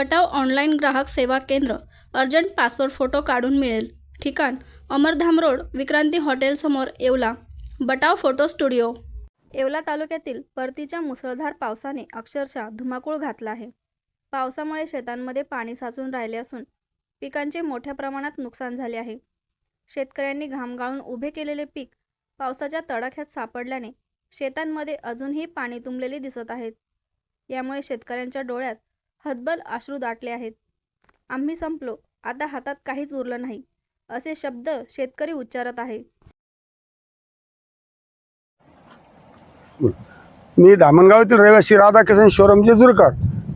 बटाव online ग्राहक सेवा केंद्र अर्जंट पासपोर्ट फोटो काढून मिळेल. ठिकाण अमरधाम रोड विक्रांती हॉटेलसमोर Yeola. Batav photo studio. Yeola तालुक्यातील परतीच्या मुसळधार पावसाने अक्षरशः धुमाकूळ घातला आहे. पावसामुळे शेतांमध्ये पाणी साचून राहिले असून पिकांचे मोठ्या प्रमाणात नुकसान झाले आहे. शेतकऱ्यांनी घाम गाळून उभे केलेले पीक पावसाच्या तडाख्यात सापडल्याने शेतांमध्ये अजूनही पाणी तुंबलेले दिसत आहेत यामुळे शेतकऱ्यांच्या डोळ्यात हतबल अश्रू दाटले आहेत. आम्ही संपलो. आता हातात काहीच उरलं नाही. असे शब्द शेतकरी उच्चारत आहे. मी धामणगावातील रहिवासी राधाकिशन शोरम जेजुरकर.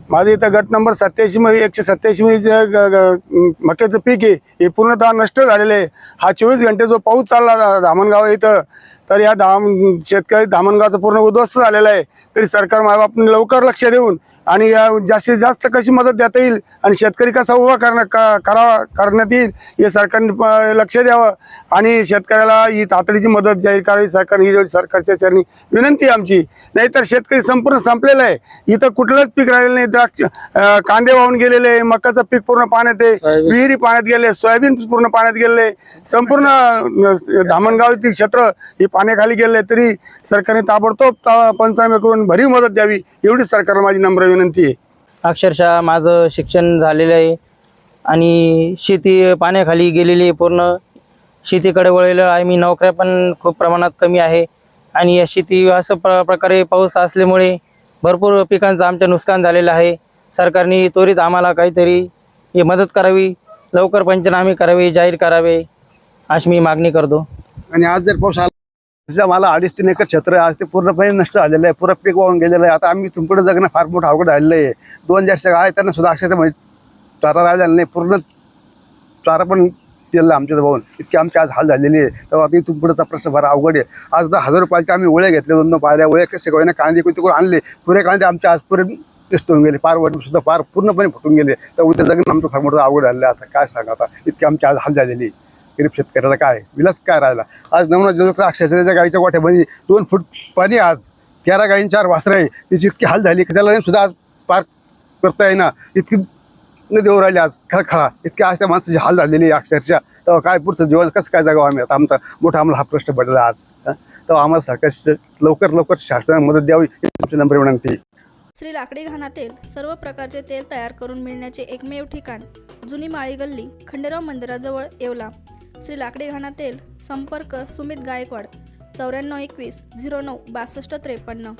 माझं इथं गट नंबर सत्याऐंशीमध्ये एकशे सत्याऐंशीमध्ये जे मक्याचं पीक आहे हे पूर्णतः नष्ट झालेलं आहे. हा चोवीस घंटे जो पाऊस चालला धा- धामणगाव इथं तर या धाम शेतकरी धामणगावचा पूर्ण उद्ध्वस्त झालेला आहे. तरी सरकार मायबापने लवकर लक्ष देऊन आणि या जास्तीत जास्त कशी मदत देता येईल आणि शेतकरी कसा उभा करणं क- करावा करण्यात येईल हे सरकारने लक्ष द्यावं. आणि शेतकऱ्याला ही तातडीची मदत जाहीर करावी. सरकार ही सरकारच्या चरणी विनंती आमची. नाहीतर शेतकरी संपूर्ण संपलेला आहे. इथं कुठलंच पीक राहिलेलं नाही. द्राक्ष कांदे वाहून गेलेले आहे. मकाचं पीक पूर्ण पाण्यात आहे. विहिरी पाण्यात गेले सोयाबीन पूर्ण पाण्यात गेलेले संपूर्ण अं, धामणगावातील क्षेत्र हे पाण्याखाली गेले तरी सरकारने ताबडतोब पंचनामे करून भरीव मदत द्यावी. एवढीच सरकारला माझी नम्र विनंती आहे. अक्षरशः माझं शिक्षण झालेलं आहे आणि शेती पाण्याखाली गेलेली आहे पूर्ण. शेतीकडे वळलेलं आहे. मी नोकऱ्या पण खूप प्रमाणात कमी आहे. आणि या शेती असं प्र प्रकारे पाऊस असल्यामुळे भरपूर पिकांचं आमचं नुकसान झालेलं आहे. सरकारने त्वरित आम्हाला काहीतरी हे मदत करावी. लवकर पंचनामे करावे जाहीर करावे अशी मी मागणी करतो. आणि आज जर पाऊस आला जसं मला अडीच तीन एकर क्षेत्र आहे आज ते पूर्णपणे नष्ट झालेलं आहे पुरं पीक वाहून गेलेलं आहे. आता आम्ही तुमकडे जगणं फार मोठं अवघड आलेलं आहे. दोन जास्त आहे त्यांना सुद्धा अक्षरशः म्हणजे चारा राहिलेला नाही. पूर्ण चारा पण गेलेला आमच्या भाऊन इतकी आमची आज हाल झालेली आहे. तेव्हा आता तुमकडचा प्रश्न फार अवघड आहे. आज दहा हजार रुपयाचे आम्ही ओळे घेतले दोन दोन पाहिल्या ओळे कसे गोयना कांदे कोणते कोण आणले? पुरे कांदे आमच्या आज पुरे होऊन गेले. पार वडून सुद्धा फार पूर्णपणे फुटून गेले. तर उद्या जगणं आमचं फार मोठं अवघड झालेलं आहे. आता काय सांगा आता? इतकी आमची आज हाल झालेली आहे. गरीब शेतकऱ्याला काय? विलास काय राहिला? आज नवनाथ जो अक्षरशः त्याच्या गाईच्या गोठ्यामध्ये दोन फूट पाणी आज. तेरा गाईं चार वासरं आहे. तिची इतकी हाल झाली की त्याला सुद्धा आज पार करता येईना. इतकी न देऊ राहिली आज खळखळा. इतकी आज त्या माणसाची हाल झालेली अक्षरशः. तेव्हा काय पुढचं जीवन कसं काय जगावं आम्ही? आता आमचा मोठा आम्हाला हा प्रश्न पडला आज. तेव्हा आम्हाला सरकार लवकर लवकर शासनाने मदत द्यावी तुमची आमची नंबर विनंती श्री लाकडी घाणातील सर्व प्रकारचे तेल तयार करून मिळण्याचे एकमेव ठिकाण जुनी माळी गल्ली खंडेराव मंदिराजवळ येवला. श्री लाकडी घाणातील संपर्क सुमित गायकवाड चौऱ्याण्णव एकवीस झिरो नऊ बासष्ट त्रेपन्न.